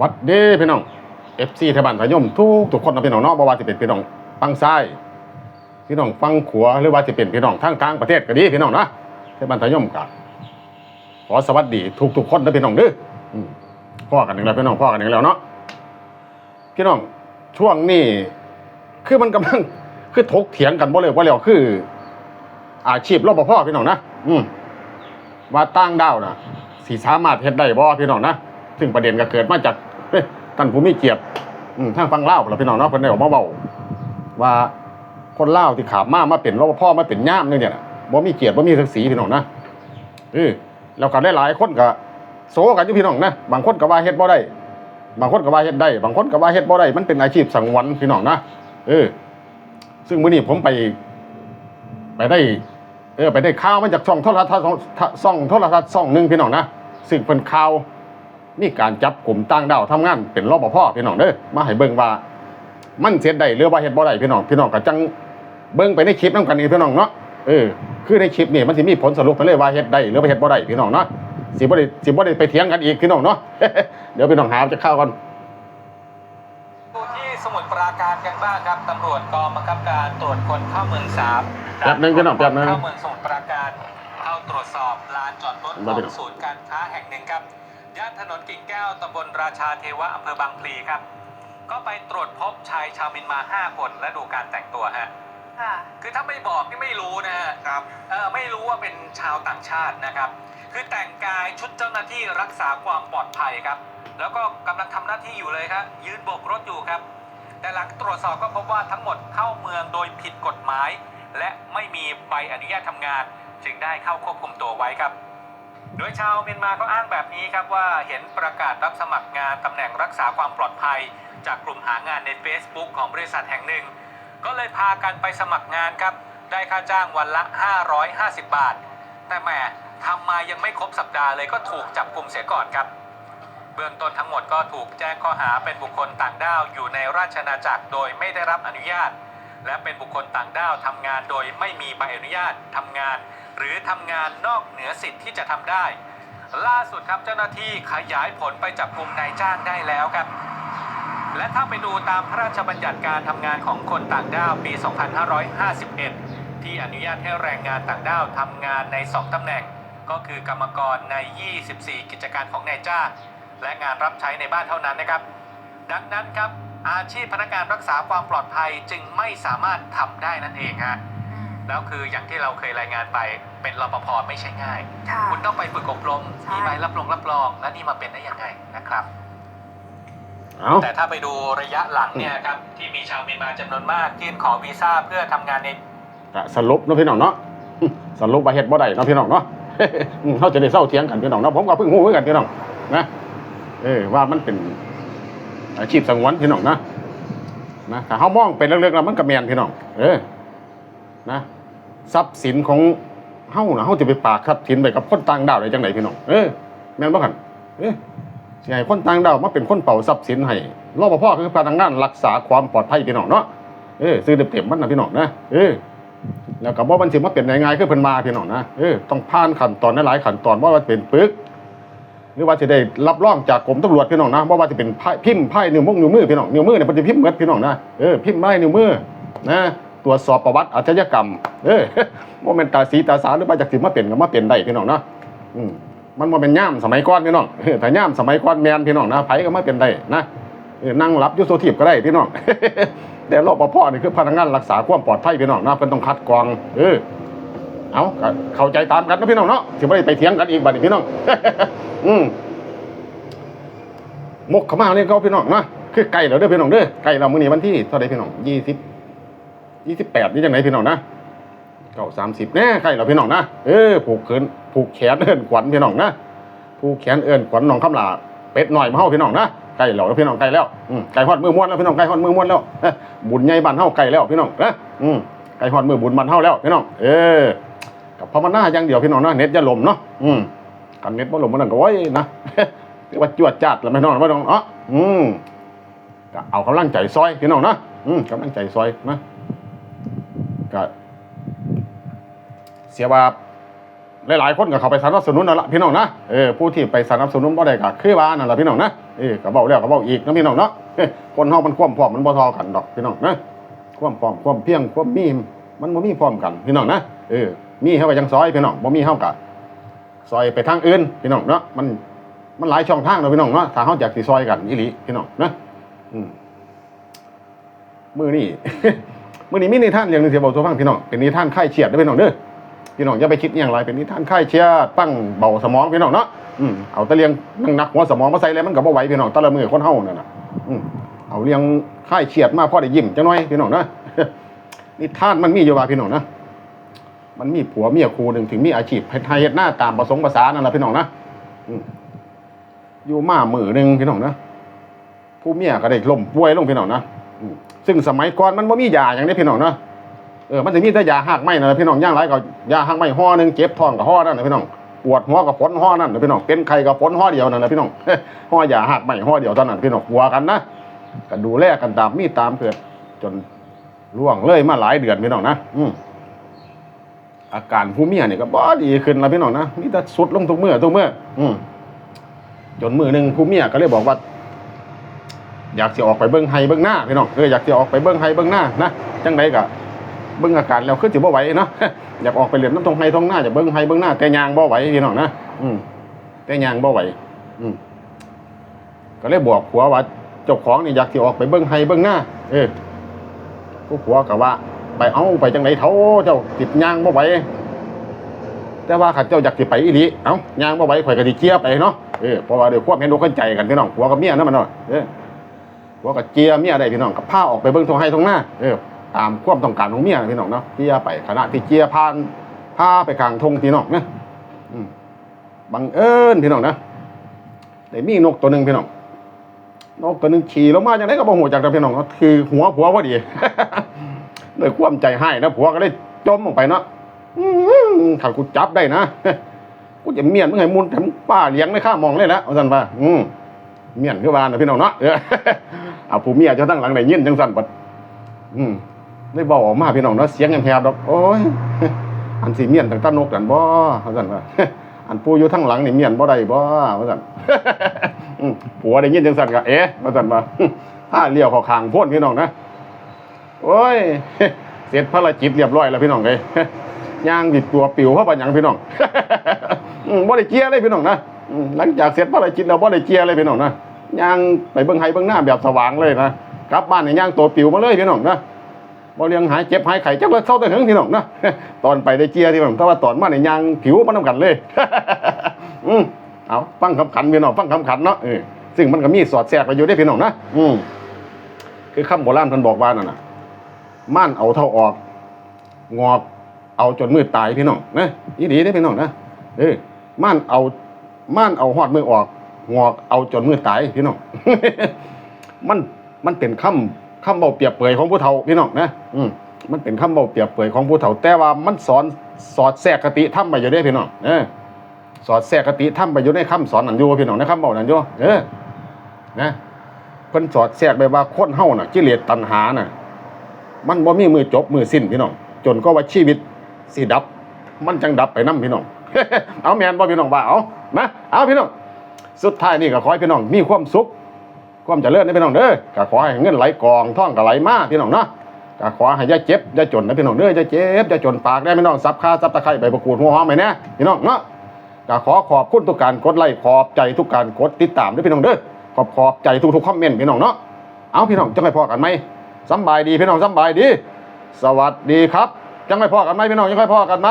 วัดเด้พี่น้อง FC ไทยบ้านพยมทุกทุกคนนะพี่น้องเนาะบ่ว่าจะเป็นพี่น้องฟังซ้ายพี่น้องฟังขวาหรือว่าจะเป็นพี่น้องทางกลางประเทศก็ดีพี่น้องนะไทยบ้านพยมก็ขอสวัสดีทุกทุกคนนะพี่น้องเด้อพ่อกันหนึ่งแล้วพี่น้องพ่อกันหนึ่งแล้วเนาะพี่น้องช่วงนี้คือมันกำลังคือถกเถียงกันบ่เลยว่าแล้วคือ อาชีพรปภพี่น้องนะอืมว่าตั้งดาวนะสีสามารถเฮ็ดได้บ่พี่น้องนะซึ่งประเด็นก็เกิดมาจาก ท่านผู้มีเกียรติอืมทางฟังเล่าวล่ะพี่น้องเนาะเพิ่นได้ออกมาเว้าว่าคนเล่าที่ขาบมามาเป็นรปภมาเป็นย่ามเนี่ยน่ะบ่มีเกียรติบ่มีศักดิ์ศรีพี่น้องนะเออแล้วก็หลายๆคนก็โซกันอยู่พี่น้องนะบางคนก็ว่าเฮ็ดบ่ได้บางคนก็ว่าเฮ็ดได้บางคนก็ว่าเฮ็ดบ่ได้มันเป็นอาชีพสังวนพี่น้องนะเออ ซึ่งมื้อนี้ผมไป ไปได้ เออ ไปได้ข่าวมาจากช่องโทรทัศน์ช่องช่องโทรทัศน์ช่องหนึ่งพี่น้องนะซึ่งเป็นข่าว นี่การจับกลุ่มต่างดาวทำงานเป็นรปภพี่น้องเด้อมาให้เบิ่งว่ามันเสียได้หรือว่าเฮ็ดบ่ได้พี่น้องพี่น้องก็จังเบิ่งไปในคลิปนํกันนี่พี่น้องเนาะเออคือในคลิปนี่มันสิมีผลสรุปไปเลยว่าเฮ็ดได้หรือว่าเฮ็ดบ่ได้พี่น้องเนาะสิบ่ได้สิบ่ได้ไปเถียงกันอีกพี่น้องเนาะเดี๋ยวพี่น้องหาจะเข้าก่อนดูที่สมุทรปราการกันบ้างครับตำรวจกองบังคับการตรวจคนเข้าเมืองสามแป๊บนึงพี่น้องแป๊บนึงเข้าเมืองสมุทรปราการเข้าตรวจสอบลานจอดรถขมาอพี่งน้องศูนย์การ ถนนกิ่งแก้วตำบลราชาเทวะอำเภอบางพลีครับ ก็ไปตรวจพบชายชาวเมียนมา 5 คนและดูการแต่งตัวฮะ ค่ะ คือถ้าไม่บอกนี่ไม่รู้นะฮะครับ เออไม่รู้ว่าเป็นชาวต่างชาตินะครับ คือแต่งกายชุดเจ้าหน้าที่รักษาความปลอดภัยครับ แล้วก็กำลังทำหน้าที่อยู่เลยครับ ยืนโบกรถอยู่ครับ แต่หลังตรวจสอบก็พบว่าทั้งหมดเข้าเมืองโดยผิดกฎหมาย และไม่มีใบอนุญาตทำงาน จึงได้เข้าควบคุมตัวไว้ครับ โดยชาวเมียนมาก็อ้างแบบนี้ครับว่าเห็นประกาศรับสมัครงานตำแหน่งรักษาความปลอดภัย จากกลุ่มหางานใน Facebook ของบริษัทแห่งหนึ่ง ก็เลยพากันไปสมัครงานครับ ได้ค่าจ้างวันละ 550 บาท แต่แหมทำมายังไม่ครบสัปดาห์เลยก็ถูกจับกลุ่มเสียก่อนครับ เบื้องต้นทั้งหมดก็ถูกแจ้งข้อหาเป็นบุคคลต่างด้าวอยู่ในราชนาจักรโดยไม่ได้รับอนุญาต และเป็นบุคคลต่างด้าวทำงานโดยไม่มีใบอนุญาตทำงาน หรือทำงานนอกเหนือสิทธิ์ที่จะทำได้ ล่าสุดครับเจ้าหน้าที่ขยายผลไปจับกลุ่มนายจ้างได้แล้วครับ และถ้าไปดูตามพระราชบัญญัติการทำงานของคนต่างด้าวปี 2551 ที่อนุญาตให้แรงงานต่างด้าวทำงานใน 2ตำแหน่ง ก็คือกรรมกรใน 24 กิจการของนายจ้าง และงานรับใช้ในบ้านเท่านั้นนะครับ ดังนั้นครับอาชีพพนักงานรักษาความปลอดภัยจึงไม่สามารถทำได้นั่นเองฮะ แล้วคืออย่างที่เราเคยรายงานไปเป็นรปภไม่ใช่ง่าย ค่ะ คุณต้องไปฝึกอบรมใช่ มีใบรับรองรับรองและนี่มาเป็นได้ยังไงนะครับ เอา แต่ถ้าไปดูระยะหลังเนี่ยครับที่มีชาวเมียนมาจำนวนมากยื่นขอวีซ่าเพื่อทำงานใน ก็สรุปเนาะพี่น้องเนาะสรุปว่าเฮ็ดบ่ได้เนาะพี่น้องเนาะ อืมเขาจะได้เศร้าเถียงกันพี่น้องเนาะผมก็เพิ่งรู้เหมือนกันพี่น้องนะเออว่ามันเป็นอาชีพสังวนพี่น้องนะนะถ้าเฮามองไปเรื่องๆแล้วมันก็แม่นพี่น้อง เออนะ ทรัพย์สินของเฮ้าน่ะเฮ้าจะไปปากทรัพย์สินไปกับคนต่างดาวได้จังไดพี่น้องเออแม่นบ่คันเออสิให้คนต่างดาวมาเป็นคนเป่าทรัพย์สินให้รอปภคือพนักงานรักษาความปลอดภัยพี่น้องเนาะเออซื้อเต็มๆมันนะพี่น้องนะเออแล้วก็บ่มันสิมาเป็นง่ายๆคือเพิ่นมาพี่น้องนะเออต้องผ่านขั้นตอนหลายขั้นตอนบ่ว่าเป็นปึกหรือว่าสิได้รับรองจากกรมตำรวจพี่น้องนะบ่ว่าสิเป็นพิมพ์ไพ่นิ้วมงนิ้วมือพี่น้องนิ้วมือเนี่ยเพิ่นสิพิมพ์หมดพี่น้องนะเออพิมพ์ไม้นิ้วมือนะ ตรวจสอบประวัติอาชญากรรม เออบ่แม่นตาสีตาสาหรือว่าจากสิมาเป็นก็มาเป็นได้พี่น้องนะอืมมันบ่เป็นย่ามสมัยก่อนพี่น้องถ้าย่ามสมัยก่อนแมนพี่น้องนะไผก็มาเป็นได้นะนั่งรับยู่โซทีบก็ได้พี่น้องแต่รปภนี่คือพนักงานรักษาความปลอดภัยพี่น้องนะเพิ่นต้องคัดกรอง เออเอาเข้าใจตามกันนะพี่น้องเนาะสิบ่ได้ไปเถียงกันอีกบัดนี้พี่น้อง อืมมกข้ามาเนี่ยก็พี่น้องนะคือไก่แล้วเด้อพี่น้องเด้อไก่เรามื้อนี้วันที่เท่าไรพี่น้องยี่สิบ ยี่สิบแปดนี่จังไหนพี่น้องนะเก้าสามสิบแน่ไก่เราพี่น้องนะเออผูกเขินผูกแขนเอิ้นขวัญพี่น้องนะผูกแขนเอิ้นขวัญน้องคำลาเป็ดหน่อยมาเฮาพี่น้องนะไก่เราแล้วพี่น้องไก่แล้วไก่ฮอดมือม้วนแล้วพี่น้องไก่ฮอดมือม้วนแล้วบุญใหญ่บ้านเฮาไก่แล้วพี่น้องนะอืมไก่ฮอดมือบุญบ้านเฮาแล้วพี่น้องเออกับภาวนาอย่างเดียวพี่น้องนะเน็ตอย่าล่มเนาะอืมกันเน็ตบ่ล่มมันนั่นก็โอ้ยนะเรียกว่าจวดจัดแล้วพี่น้องบ่ต้องเอ๋ออืมก็เอากำลังใจซอยพี่น้องนะอืมกำลังใจซอยนะ ก็เสียว่าหลายๆคนก็เข้าไปสนับสนุนนั่นละพี่น้องนะเออผู้ที่ไปสนับสนุนบ่ได้ก็คือว่านั่นละพี่น้องนะเออก็เว้าแล้วก็เว้าอีกนะพี่น้องเนาะคนเฮามันความพร้อมมันบ่เท่ากันดอกพี่น้องนะความพร้อมความเพียงความมีมันบ่มีพร้อมกันพี่น้องนะเออมีเฮาก็ยังซอยพี่น้องบ่มีเฮาก็ซอยไปทางอื่นพี่น้องเนาะมันมันหลายช่องทางเนาะพี่น้องเนาะถ้าเฮาอยากสิซอยกันอีหลีพี่น้องนะอืมมื้อนี้ มื้อนี้มีนิทานเรื่องหนึงสิบอกสู่ฟังพี่น้องเป็นนิทานคลายเครียดเด้อพี่น้องเด้อพี่น้องอย่าไปคิดอย่างไรเป็นนิทานค่ายเชียร์ตั้งเบาสมองพี่น้องเนาะอืมเอาแตะเลียงนั่งนักหัวสมองมาใส่เลยมันก็บ่ไหวพี่น้องแตะละมือคนเฮานั่นน่ะอืมเอาเลียงค่ายเชียดมาพอได้ยิ้มจังหน่อยพี่น้องนะนิทานมันมีอยู่ว่าพี่น้องนะ มันมีผัวเมียคู่หนึ่งถึงมีอาชีพเฮ็ดไทยเฮ็ดหน้าตามประสงค์ภาษานั่นแหละพี่น้องนะอืมอยู่มามือหนึ่งพี่น้องนะผู้เมียก็ได้ล้มป่วยลงพี่น้องนะอืม ซึ่งสมัยก่อนมันบ่มียาอย่างนี้พี่น้องนะเออมันจะมีแต่ยาหักไม้นะพี่น้องย่างไรก็ยาหักไม้ห่อหนึ่งเจ็บท้องกับห่อนั่นนะพี่น้องปวดหัวกับฝนห่อนั่นนะพี่น้องเป็นไข้กับฝนห่อเดียวนั่นนะพี่น้องห่อยาหักไม้ห่อเดียวเท่านั้นพี่น้องหัวกันนะกันดูแลกันตามมีตามเกิดจนล่วงเลยมาหลายเดือนพี่น้องนะอืมอาการผู้เมียเนี่ยก็บ่ดีขึ้นแล้วพี่น้องนะมีแต่สุดลงทุกเมื่อทุกเมื่ออืมจนมือหนึ่งผู้เมียก็เลยบอกว่า อยากจะออกไปเบิ้งไฮเบิ้งหน้าพี่น้องเอออยากจะออกไปเบิ้งไฮเบิ้งหน้านะจังไดก็เบิ่งอาการแล้วคือสิบ่ไหวเนาะอยากออกไปเรียนน้ำทงไห้ทงหน้าจะเบิ่งไห้เบิ่งหน้าแต่ยางบ่ไหวพี่น้องนะอืมแต่ยางบ่ไหวอืมก็เลยบอกผัวว่าเจ้าของนี่อยากสิออกไปเบิ่งไห้เบิ่งหน้า เออผู้ผัวก็ว่า ไปเอาไปจังไดเท่าเจ้าติดยางบ่ไหวแต่ว่าข้าเจ้าอยากสิไปอีหลีเอ้ายางบ่ไหวข่อยก็สิเจียไปเนาะเออเพราะว่าเดี๋ยวความเห็นอกเห็นใจกันพี่น้องผัวกับเมียนั่นมันเนาะเออ ผัวก็เจียเมียได้พี่น้องก็พาออกไปเบิ่งทงไห้ทงหน้าเออตามความต้องการของเมียพี่น้องเนาะเจียไปขณะที่เจียพานพาไปกลางทงพี่น้องนะบังเอิญพี่น้องนะแต่มีนกตัวหนึ่งพี่น้องนกตัวหนึ่งขี่ลงมาอย่างไรก็บ่หัวจากพี่น้องเนาะคือหัวผัวพอดีด้วยความใจให้นะผัวก็ได้จมลงไปเนาะถ้ากูจับได้นะกูจะเมียนมึงไงมุนทำป้าเลี้ยงไม่ข้ามองเลยนะเอาสันป่ะอืม เมียนคือบ้านนะพี่น้องเนาะเอาผู้เมียจะตั้งหลังไหนยินจังสันปัดอืมได้บอกออกมาพี่น้องเนาะเสียงแหบๆดอกโอ้ยอันสิเมียนตั้งตานกกันบ่ว่าซั่นว่าอันผู้อยู่ทั้งหลังนี่เมียนบ่ได้บ่ว่าซั่นผัวได้ยินจังซั่นก็เอ๊ะว่าซั่นว่าถ้าเลี้ยวเข้าข้างพ้นพี่น้องนะโอ้ยเสร็จภารกิจเรียบร้อยแล้วพี่น้องเอ้ยย่างดิดตัวปิวเพราะปัญญังพี่น้องบ่ได้เกียร์เลยพี่น้องนะหลังจากเสร็จภารกิจแล้วบ่ได้เกียร์เลยพี่น้องนะ ย่างไปเบิ่งไห้เบิ่งหน้าแบบสว่างเลยนะกลับบ้านนี่ย่างตัวปิวมาเลยพี่น้องนะบ่เลี้ยงหายเจ็บหายไข้จักเลยเศร้าแต่หึงพี่น้องนะตอนไปได้เกียร์ที่ผมแต่ว่าตอนมาเนี่ยย่างผิวมันนำกันเลย อืมเอาฟังคำขันพี่น้องฟังคำขันเนาะเออซึ่งมันก็มีสอดแทรกไปอยู่ได้พี่น้องนะอืมคือคำโบราณท่านบอกว่านั่นน่ะม่านเอาเท่าออก งอกเอาจนมือตายพี่น้องนะอีดีได้พี่น้องนะเออม่านเอาม่านเอาหอดมือออก งอกเอาจนมือตายพี่น้อง มันมันเป็นคำคำเบาเปียบเปรยของผู้เฒ่าพี่น้องนะอืมมันเป็นคำเบาเปียบเปรยของผู้เฒ่า แต่ว่ามันสอนสอดแทรกคติทำไปอยู่ได้พี่น้องเออสอดแทรกคติทำไปอยู่ในคำสอนนั่นอยู่พี่น้องในคำเบานั่นอยู่เออนะเพิ่นสอดแทรกไปว่าคนเฮาน่ะกิเลสตัณหาน่ะ มันบ่มีมือจบมือสิ้นพี่น้องจนก็ว่าชีวิตสิดับ มันจังดับไปนํพี่น้องเอาแมนบ่พี่น้องว่าเอานะเอาพี่น้อง สุดท้ายนี่ก็ขอให้พี่น้องมีความสุข ความเจริญนะพี่น้องเด้อก็ขอให้เงินไหลกองท่องก็ไหลมาพี่น้องเนาะก็ขอให้ย่าเจ็บย่าจนนะพี่น้องเด้อย่าเจ็บย่าจนปากได้พี่น้องซับค่าซับตะไคร้ใบประกูดหัวหอมไปน่พี่น้องเนาะก็ขอขอบคุณทุกการกดไลค์ขอบใจทุกการกดติดตามด้วยพี่น้องเด้อขอบขอบใจทุกๆคอมเมนต์พี่น้องเนาะเอาพี่น้องจะไปพอกันไหมสบายดีพี่น้องสบายดี สวัสดีครับจังไม่พอกันไหมพี่น้องยังค่พอกันไหม